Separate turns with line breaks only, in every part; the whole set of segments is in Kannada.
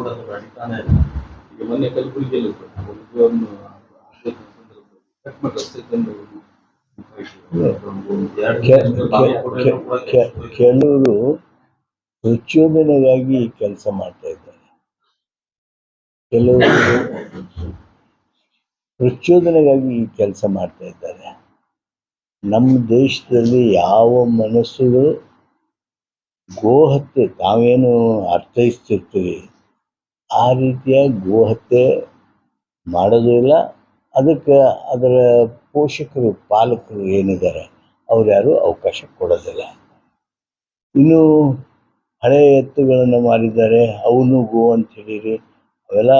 ನಡೀತಾನೆ ಇದೆ ಈಗ ಮೊನ್ನೆ ಕಲಬುರಗಿಯಲ್ಲಿ ಒಂದು ಕಟ್ಮಟ್ ರಸ್ತೆ ತಂದು ಎರಡು
ಕೆ-
ದಿನದಲ್ಲಿ ತಾವೇ
ಕೆ-
ಕೊಟ್ಟಿರೋ ಕೂಡ
ಕೆ- ಕೆಲವರು ಪ್ರಚೋದನೆಗಾಗಿ ಕೆಲಸ ಮಾಡ್ತಾ ಇದ್ದಾರೆ. ಕೆಲವರು ಪ್ರಚೋದನೆಗಾಗಿ ಈ ಕೆಲಸ ಮಾಡ್ತಾ ಇದ್ದಾರೆ. ನಮ್ಮ ದೇಶದಲ್ಲಿ ಯಾವ ಮನಸ್ಸುಗಳು ಗೋಹತ್ಯೆ ತಾವೇನು ಅರ್ಥೈಸ್ತಿರ್ತೀವಿ ಆ ರೀತಿಯ ಗೋಹತ್ಯೆ ಮಾಡೋದು ಇಲ್ಲ. ಅದಕ್ಕೆ ಅದರ ಪೋಷಕರು, ಪಾಲಕರು ಏನಿದ್ದಾರೆ, ಅವ್ರು ಯಾರು ಅವಕಾಶ ಕೊಡೋದಿಲ್ಲ. ಇನ್ನು ಹಳೆ ಎತ್ತುಗಳನ್ನು ಮಾರಿದ್ದಾರೆ ಅವನು ಗೋ ಅಂತ ಹೇಳಿರಿ, ಅವೆಲ್ಲ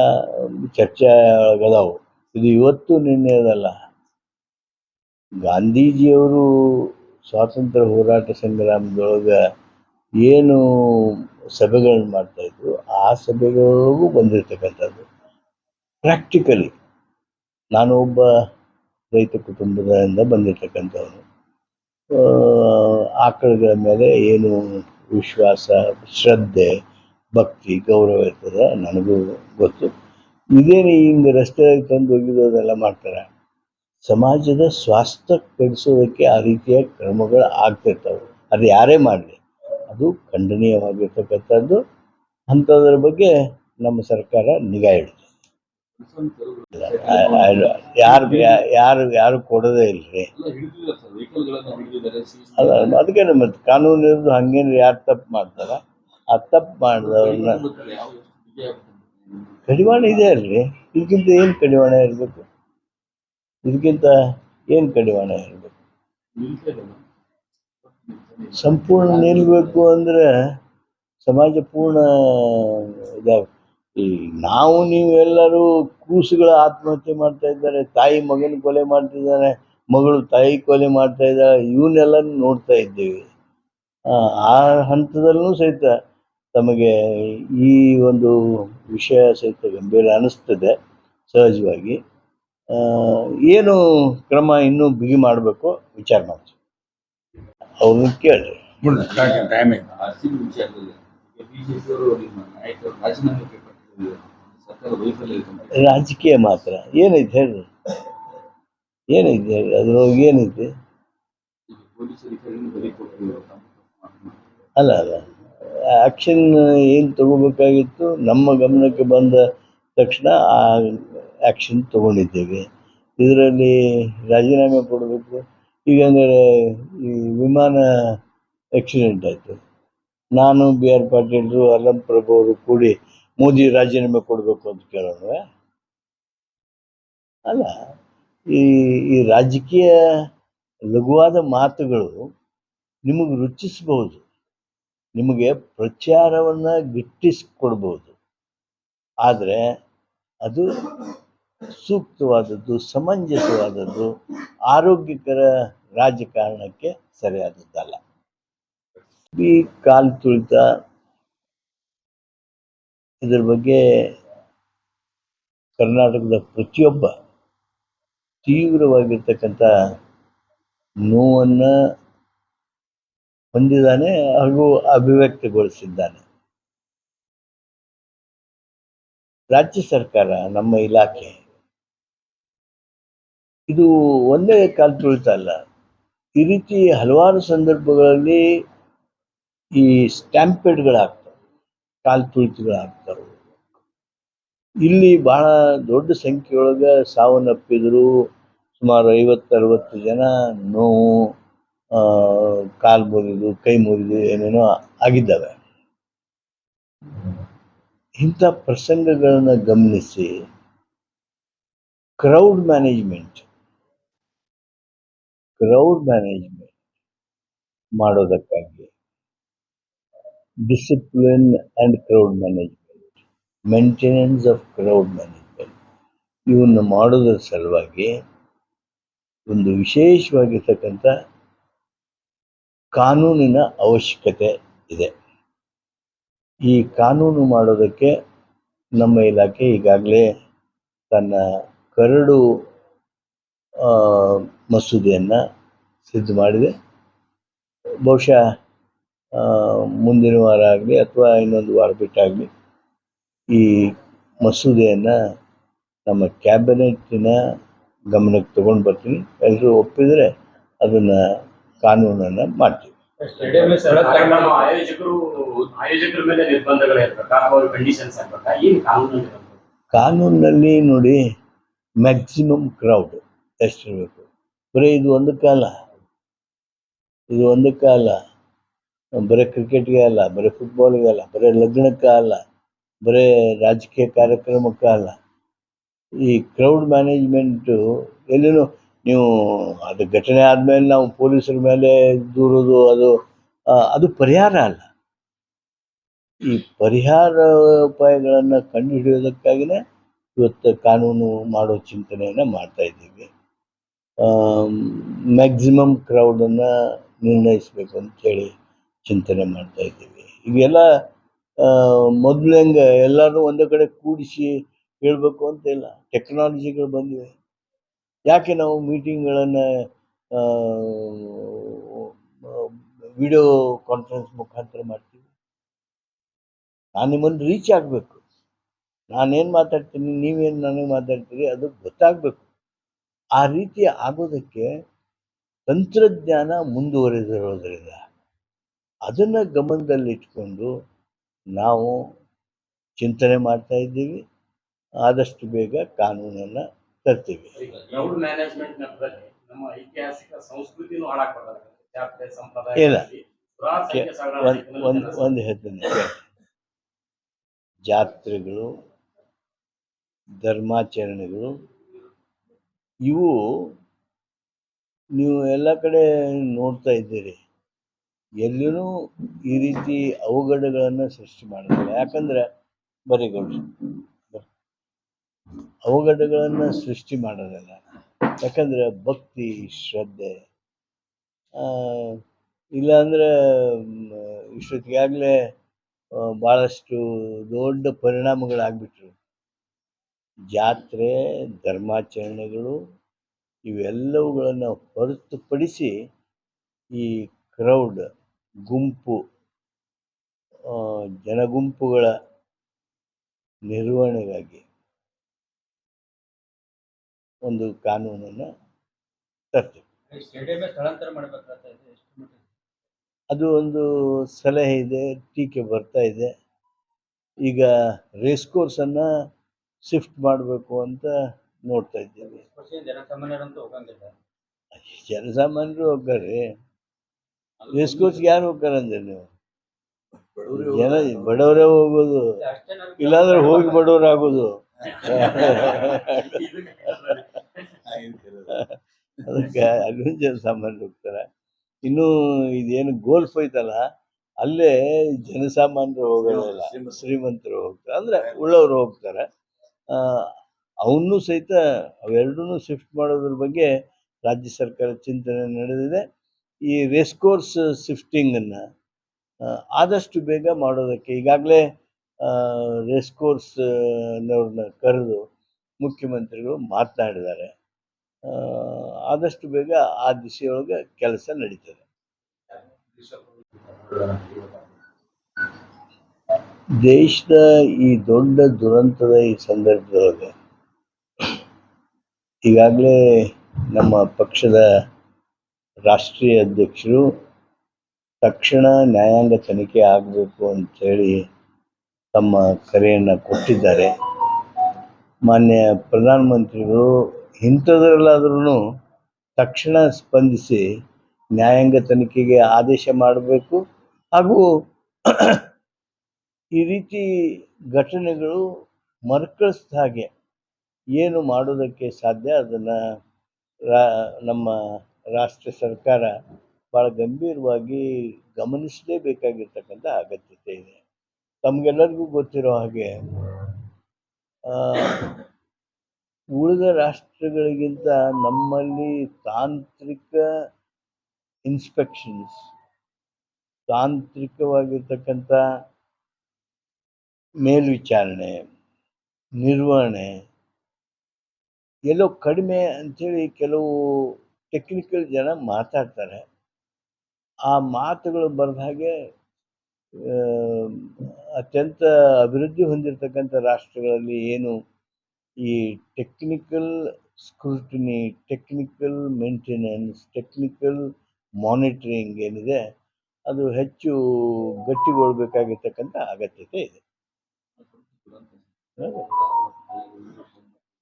ಚರ್ಚೆ ಒಳಗದಾವು ಇದು ಇವತ್ತು ನಿನ್ನೆದಲ್ಲ. ಗಾಂಧೀಜಿಯವರು ಸ್ವಾತಂತ್ರ್ಯ ಹೋರಾಟ ಸಂಗ್ರಾಮದೊಳಗೆ ಏನು ಸಭೆಗಳನ್ನ ಮಾಡ್ತಾಯಿದ್ರು ಆ ಸಭೆಗಳಿಗೂ ಬಂದಿರತಕ್ಕಂಥದ್ದು ಪ್ರಾಕ್ಟಿಕಲಿ ನಾನು ಒಬ್ಬ ರೈತ ಕುಟುಂಬದಿಂದ ಬಂದಿರತಕ್ಕಂಥವನು. ಆಕಳುಗಳ ಮೇಲೆ ಏನು ವಿಶ್ವಾಸ, ಶ್ರದ್ಧೆ, ಭಕ್ತಿ, ಗೌರವ ಇರ್ತದೆ ನನಗೂ ಗೊತ್ತು. ಇದೇನು ಹಿಂಗೆ ರಸ್ತೆ ತಂದು ಒಗಿದೋದೆಲ್ಲ ಮಾಡ್ತಾರೆ. ಸಮಾಜದ ಸ್ವಾಸ್ಥ್ಯ ಕೆಡಿಸೋದಕ್ಕೆ ಆ ರೀತಿಯ ಕ್ರಮಗಳು ಆಗ್ತಿರ್ತಾವೆ. ಅದು ಯಾರೇ ಮಾಡಲಿ. ಅದು ಖಂಡನೀಯವಾಗಿರ್ತಕ್ಕಂಥದ್ದು. ಅಂಥದ್ರ ಬಗ್ಗೆ ನಮ್ಮ ಸರ್ಕಾರ ನಿಗಾ ಇಡ್ತದೆ. ಯಾರು ಯಾರು ಯಾರು ಕೊಡೋದೇ ಇಲ್ರಿ. ಅಲ್ಲ, ಅದಕ್ಕೆ ಮತ್ತೆ ಕಾನೂನು ಇರೋದು ಹಂಗೇನು ಯಾರು ತಪ್ಪು ಮಾಡ್ತಾರ? ಆ ತಪ್ಪು ಮಾಡಿದವ್ರನ್ನ ಕಡಿವಾಣ ಇದೆ ಅಲ್ರಿ. ಇದಕ್ಕಿಂತ ಏನು ಕಡಿವಾಣ ಇರಬೇಕು? ಇದಕ್ಕಿಂತ ಏನು ಕಡಿವಾಣ ಇರಬೇಕು. ಸಂಪೂರ್ಣ ನಿಲ್ಲಬೇಕು ಅಂದರೆ ಸಮಾಜ ಪೂರ್ಣ ಇದಾವೆ ಈ ನಾವು ನೀವು ಎಲ್ಲರೂ ಕೂಸುಗಳ ಆತ್ಮಹತ್ಯೆ ಮಾಡ್ತಾ ಇದ್ದಾರೆ ತಾಯಿ ಮಗನ ಕೊಲೆ ಮಾಡ್ತಿದ್ದಾರೆ ಮಗಳು ತಾಯಿ ಕೊಲೆ ಮಾಡ್ತಾ ಇದ್ದಾರೆ ಇವನ್ನೆಲ್ಲ ನೋಡ್ತಾ ಇದ್ದೀವಿ. ಆ, ಹಂತದಲ್ಲೂ ಸಹಿತ ತಮಗೆ ಈ ಒಂದು ವಿಷಯ ಸಹಿತ ಗಂಭೀರ ಅನ್ನಿಸ್ತದೆ ಸಹಜವಾಗಿ. ಏನು ಕ್ರಮ ಇನ್ನೂ ಬಿಗಿ ಮಾಡಬೇಕು ವಿಚಾರ ಮಾಡ್ತೀವಿ. ಅವ್ರನ್ನ ಕೇಳಿ
ಟೈಮ್
ರಾಜಕೀಯ ಮಾತ್ರ. ಏನೈತೆ ಹೇಳ್ರಿ ಏನೈತೆ ಹೇಳಿ? ಅದ್ರೊಳಗೆ ಏನೈತೆ? ಅಲ್ಲ ಅಲ್ಲ. ಆ್ಯಕ್ಷನ್ ಏನು ತಗೋಬೇಕಾಗಿತ್ತು? ನಮ್ಮ ಗಮನಕ್ಕೆ ಬಂದ ತಕ್ಷಣ ಆ ಆ್ಯಕ್ಷನ್ ತಗೊಂಡಿದ್ದೇವೆ. ಇದರಲ್ಲಿ ರಾಜೀನಾಮೆ ಕೊಡಬೇಕು. ಈಗ ಅಂದರೆ ಈ ವಿಮಾನ ಆಕ್ಸಿಡೆಂಟ್ ಆಯಿತು. ನಾನು ಬಿ ಆರ್ ಪಾಟೀಲ್ರು ಅಲ್ಲಂ ಪ್ರಭು ಅವರು ಕೂಡಿ ಮೋದಿ ರಾಜೀನಾಮೆ ಕೊಡಬೇಕು ಅಂತ ಕೇಳೋಣ ಅಲ್ಲ, ಈ ಈ ರಾಜಕೀಯ ಲಘುವಾದ ಮಾತುಗಳು ನಿಮಗೆ ರುಚಿಸಬಹುದು. ನಿಮಗೆ ಪ್ರಚಾರವನ್ನು ಗಿಟ್ಟಿಸಿಕೊಡ್ಬೋದು ಆದರೆ ಅದು ಸೂಕ್ತವಾದದ್ದು, ಸಮಂಜಸವಾದದ್ದು ಆರೋಗ್ಯಕರ ರಾಜಕಾರಣಕ್ಕೆ ಸರಿಯಾದದ್ದಲ್ಲ. ಈ ಕಾಲು ತುಳಿತ ಇದರ ಬಗ್ಗೆ ಕರ್ನಾಟಕದ ಪ್ರತಿಯೊಬ್ಬ ತೀವ್ರವಾಗಿರ್ತಕ್ಕಂಥ ನೋವನ್ನು ಹೊಂದಿದ್ದಾನೆ ಹಾಗೂ ಅಭಿವ್ಯಕ್ತಗೊಳಿಸಿದ್ದಾನೆ. ರಾಜ್ಯ ಸರ್ಕಾರ ನಮ್ಮ ಇಲಾಖೆ ಇದು ಒಂದೇ ಕಾಲು ತುಳಿತ ಅಲ್ಲ. ಈ ರೀತಿ ಹಲವಾರು ಸಂದರ್ಭಗಳಲ್ಲಿ ಈ ಸ್ಟ್ಯಾಂಪೇಡ್ಗಳಾಗ್ತವೆ ಕಾಲು ತುಳಿತಗಳಾಗ್ತವೆ ಇಲ್ಲಿ ಬಹಳ ದೊಡ್ಡ ಸಂಖ್ಯೆಯೊಳಗೆ ಸಾವನ್ನಪ್ಪಿದ್ರು ಸುಮಾರು ಐವತ್ತರವತ್ತು ಜನ ನೋವು ಕಾಲು ಮುರಿದು, ಕೈ ಮುರಿದು ಏನೇನೋ ಆಗಿದ್ದಾವೆ. ಇಂಥ ಪ್ರಸಂಗಗಳನ್ನು ಗಮನಿಸಿ crowd management crowd management ಮಾಡೋದಕ್ಕಾಗಿ. Discipline and crowd management maintenance of crowd management ಇವನ್ನು ಮಾಡೋದ್ರ ಸಲುವಾಗಿ ಒಂದು ವಿಶೇಷವಾಗಿರ್ತಕ್ಕಂಥ ಕಾನೂನಿನ ಅವಶ್ಯಕತೆ ಇದೆ. ಈ ಕಾನೂನು ಮಾಡೋದಕ್ಕೆ ನಮ್ಮ ಇಲಾಖೆ ಈಗಾಗಲೇ ತನ್ನ ಕರಡು ಮಸೂದೆಯನ್ನು ಸಿದ್ಧ ಮಾಡಿದೆ. ಬಹುಶಃ ಮುಂದಿನ ವಾರ ಆಗಲಿ ಅಥವಾ ಇನ್ನೊಂದು ವಾರ ಬಿಟ್ಟಾಗಲಿ ಈ ಮಸೂದೆಯನ್ನು ನಮ್ಮ ಕ್ಯಾಬಿನೆಟ್ಟಿನ ಗಮನಕ್ಕೆ ತಗೊಂಡು ಬರ್ತೀನಿ. ಎಲ್ಲರೂ ಒಪ್ಪಿದರೆ ಅದನ್ನು ಕಾನೂನನ್ನು ಮಾಡ್ತೀವಿ? ಕಾನೂನಿನಲ್ಲಿ ನೋಡಿ ಮ್ಯಾಕ್ಸಿಮಮ್ ಕ್ರೌಡ್ ಎಷ್ಟಿರಬೇಕು ಬರೀ ಇದು ಒಂದು ಕಾಲ. ಇದು ಒಂದು ಕಾಲ. ಬರೀ ಕ್ರಿಕೆಟ್ಗೆ ಅಲ್ಲ, ಬರೀ ಫುಟ್ಬಾಲ್ಗೆ ಅಲ್ಲ, ಬರೀ ಲಗ್ನಕ್ಕೆ ಅಲ್ಲ, ಬರೀ ರಾಜಕೀಯ ಕಾರ್ಯಕ್ರಮಕ್ಕೆ ಅಲ್ಲ. ಈ ಕ್ರೌಡ್ ಮ್ಯಾನೇಜ್ಮೆಂಟು ಎಲ್ಲಿನೂ ನೀವು ಅದು ಘಟನೆ ಆದಮೇಲೆ ನಾವು ಪೊಲೀಸರ ಮೇಲೆ ದೂರೋದು, ಅದು ಅದು ಪರಿಹಾರ ಅಲ್ಲ. ಈ ಪರಿಹಾರ ಉಪಾಯಗಳನ್ನು ಕಂಡುಹಿಡಿಯೋದಕ್ಕಾಗಿನೇ ಇವತ್ತು ಕಾನೂನು ಮಾಡೋ ಚಿಂತನೆಯನ್ನು ಮಾಡ್ತಾ ಇದ್ದೀವಿ. ಮ್ಯಾಕ್ಸಿಮಮ್ ಕ್ರೌಡನ್ನು ನಿರ್ಣಯಿಸಬೇಕು ಅಂತೇಳಿ ಚಿಂತನೆ ಮಾಡ್ತಾ ಇದ್ದೀವಿ. ಈಗೆಲ್ಲ ಮೊದಲು ಹೆಂಗೆ ಎಲ್ಲರೂ ಒಂದೇ ಕಡೆ ಕೂಡಿಸಿ ಹೇಳಬೇಕು ಅಂತ ಇಲ್ಲ. ಟೆಕ್ನಾಲಜಿಗಳು ಬಂದಿವೆ. ಯಾಕೆ ನಾವು ಮೀಟಿಂಗ್ಗಳನ್ನು ವಿಡಿಯೋ ಕಾನ್ಫರೆನ್ಸ್ ಮುಖಾಂತರ ಮಾಡ್ತೀವಿ? ನಾನು ನಿಮ್ಮನ್ನು ರೀಚ್ ಆಗಬೇಕು. ನಾನೇನು ಮಾತಾಡ್ತೀನಿ, ನೀವೇನು ನನಗೆ ಮಾತಾಡ್ತೀರಿ, ಅದು ಗೊತ್ತಾಗಬೇಕು. ಆ ರೀತಿ ಆಗೋದಕ್ಕೆ ತಂತ್ರಜ್ಞಾನ ಮುಂದುವರೆದಿರೋದ್ರಿಂದ ಅದನ್ನು ಗಮನದಲ್ಲಿಟ್ಕೊಂಡು ನಾವು ಚಿಂತನೆ ಮಾಡ್ತಾ ಇದ್ದೀವಿ. ಆದಷ್ಟು ಬೇಗ ಕಾನೂನನ್ನು ತರ್ತೀವಿ.
ಕ್ರೌಡ್ ಮ್ಯಾನೇಜ್ಮೆಂಟ್ ನಮ್ಮ ಐತಿಹಾಸಿಕ ಸಂಸ್ಕೃತಿನೂ
ಇಲ್ಲ. ಒಂದು ಒಂದು ಹೇಳ್ತೀನಿ ಜಾತ್ರೆಗಳು ಧರ್ಮಾಚರಣೆಗಳು ಇವು ನೀವು ಎಲ್ಲ ಕಡೆ ನೋಡ್ತಾ ಇದ್ದೀರಿ. ಎಲ್ಲೂ ಈ ರೀತಿ ಅವಘಡಗಳನ್ನು ಸೃಷ್ಟಿ ಮಾಡೋದಿಲ್ಲ ಯಾಕಂದ್ರೆ ಬರೀ ಅವಘಡಗಳನ್ನ ಸೃಷ್ಟಿ ಮಾಡೋದಲ್ಲ. ಯಾಕಂದ್ರೆ ಭಕ್ತಿ, ಶ್ರದ್ಧೆ ಇಲ್ಲಾಂದ್ರೆ ಇಷ್ಟೊತ್ತಿಗಾಗಲೇ ಭಾಳಷ್ಟು ದೊಡ್ಡ ಪರಿಣಾಮಗಳಾಗ್ಬಿಟ್ರು. ಜಾತ್ರೆ ಧರ್ಮಾಚರಣೆಗಳು ಇವೆಲ್ಲವುಗಳನ್ನು ಹೊರತುಪಡಿಸಿ ಈ ಕ್ರೌಡ್ ಗುಂಪು ಜನಗುಂಪುಗಳ ನಿರ್ವಹಣೆಗಾಗಿ ಒಂದು ಕಾನೂನನ್ನು ತರ್ತೇವೆ. ಅದು ಒಂದು ಸಲಹೆ ಇದೆ ಟೀಕೆ ಬರ್ತಾ ಇದೆ. ಈಗ ರೇಸ್ ಕೋರ್ಸನ್ನು ಶಿಫ್ಟ್ ಮಾಡಬೇಕು ಅಂತ ನೋಡ್ತಾ ಇದ್ದೀವಿ. ಜನಸಾಮಾನ್ಯರು ಹೋಗ್ತಾರೆ. ರೇಸ್ ಕೋರ್ಸ್ಗೆ ಯಾರು ಹೋಗ್ತಾರೆ ಅಂದ್ರೆ ನೀವು? ಜನ ಬಡವರೇ ಹೋಗೋದು. ಇಲ್ಲಾಂದ್ರೆ ಹೋಗಿ ಬಡವರಾಗೋದು. ಅದಕ್ಕೆ ಜನ ಜನಸಾಮಾನ್ಯರು ಹೋಗ್ತಾರೆ. ಇನ್ನು ಇದೇನು ಗೋಲ್ಫ್ ಐತಲ್ಲ ಅಲ್ಲೇ ಜನಸಾಮಾನ್ಯರು ಹೋಗೋದಿಲ್ಲ ಶ್ರೀಮಂತರು ಹೋಗ್ತಾರೆ. ಅಂದ್ರೆ ಉಳ್ಳವರು ಹೋಗ್ತಾರೆ. ಅವನ್ನೂ ಸಹಿತ ಅವೆರಡನ್ನೂ ಶಿಫ್ಟ್ ಮಾಡೋದ್ರ ಬಗ್ಗೆ ರಾಜ್ಯ ಸರ್ಕಾರ ಚಿಂತನೆ ನಡೆದಿದೆ. ಈ ರೇಸ್ ಕೋರ್ಸ್ ಶಿಫ್ಟಿಂಗನ್ನು ಆದಷ್ಟು ಬೇಗ ಮಾಡೋದಕ್ಕೆ ಈಗಾಗಲೇ ರೇಸ್ ಕೋರ್ಸ್ನವ್ರನ್ನ ಕರೆದು ಮುಖ್ಯಮಂತ್ರಿಗಳು ಮಾತನಾಡಿದ್ದಾರೆ. ಆದಷ್ಟು ಬೇಗ ಆ ದಿಶೆಯೊಳಗೆ ಕೆಲಸ ನಡೀತದೆ. ದೇಶದ ಈ ದೊಡ್ಡ ದುರಂತದ ಈ ಸಂದರ್ಭದೊಳಗೆ ಈಗಾಗಲೇ ನಮ್ಮ ಪಕ್ಷದ ರಾಷ್ಟ್ರೀಯ ಅಧ್ಯಕ್ಷರು ತಕ್ಷಣ ನ್ಯಾಯಾಂಗ ತನಿಖೆ ಆಗಬೇಕು ಅಂಥೇಳಿ ತಮ್ಮ ಕರೆಯನ್ನು ಕೊಟ್ಟಿದ್ದಾರೆ. ಮಾನ್ಯ ಪ್ರಧಾನಮಂತ್ರಿಗಳು ಇಂಥದ್ರಲ್ಲಾದ್ರೂ ತಕ್ಷಣ ಸ್ಪಂದಿಸಿ ನ್ಯಾಯಾಂಗ ತನಿಖೆಗೆ ಆದೇಶ ಮಾಡಬೇಕು ಹಾಗೂ ಈ ರೀತಿ ಘಟನೆಗಳು ಮರುಕಳಿಸಿದ ಹಾಗೆ ಏನು ಮಾಡೋದಕ್ಕೆ ಸಾಧ್ಯ? ಅದನ್ನು ರಾ, ನಮ್ಮ ರಾಷ್ಟ್ರ ಸರ್ಕಾರ ಭಾಳ ಗಂಭೀರವಾಗಿ ಗಮನಿಸಲೇಬೇಕಾಗಿರ್ತಕ್ಕಂಥ ಅಗತ್ಯತೆ ಇದೆ. ತಮಗೆಲ್ಲರಿಗೂ ಗೊತ್ತಿರೋ ಹಾಗೆ ಉಳಿದ ರಾಷ್ಟ್ರಗಳಿಗಿಂತ ನಮ್ಮಲ್ಲಿ ತಾಂತ್ರಿಕ ಇನ್ಸ್ಪೆಕ್ಷನ್ಸ್ ತಾಂತ್ರಿಕವಾಗಿರ್ತಕ್ಕಂಥ ಮೇಲ್ವಿಚಾರಣೆ, ನಿರ್ವಹಣೆ, ಎಲ್ಲೋ ಕಡಿಮೆ ಅಂಥೇಳಿ ಕೆಲವು ಟೆಕ್ನಿಕಲ್ ಜನ ಮಾತಾಡ್ತಾರೆ. ಆ ಮಾತುಗಳು ಬರೆದ ಹಾಗೆ ಅತ್ಯಂತ ಅಭಿವೃದ್ಧಿ ಹೊಂದಿರತಕ್ಕಂಥ ರಾಷ್ಟ್ರಗಳಲ್ಲಿ ಏನು ಈ technical scrutiny technical maintenance technical monitoring ಏನಿದೆ, ಅದು ಹೆಚ್ಚು ಗಟ್ಟಿಗೊಳ್ಬೇಕಾಗಿರ್ತಕ್ಕಂಥ ಅಗತ್ಯತೆ ಇದೆ.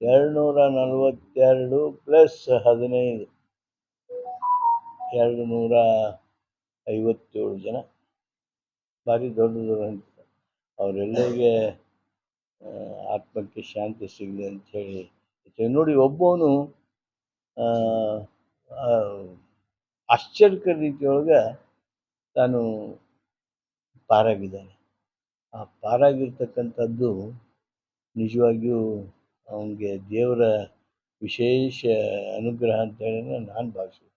ಎರಡು ನೂರ ನಲವತ್ತೆರಡು ಪ್ಲಸ್ ಹದಿನೈದು. ಎರಡು ನೂರ ಐವತ್ತೇಳು ಜನ. ಭಾರಿ ದೊಡ್ಡ ಅಂತ ಅವರೆಲ್ಲರಿಗೆ ಆತ್ಮಕ್ಕೆ ಶಾಂತಿ ಸಿಗಲಿ ಅಂಥೇಳಿ ನೋಡಿ ಒಬ್ಬವನು ಆಶ್ಚರ್ಯಕರ ರೀತಿಯೊಳಗೆ ತಾನು ಪಾರಾಗಿದ್ದಾನೆ. ಆ ಪಾರಾಗಿರ್ತಕ್ಕಂಥದ್ದು ನಿಜವಾಗಿಯೂ ಅವನಿಗೆ ದೇವರ ವಿಶೇಷ ಅನುಗ್ರಹ ಅಂತ ಹೇಳಿ ನಾನು ಭಾವಿಸ್ತೀನಿ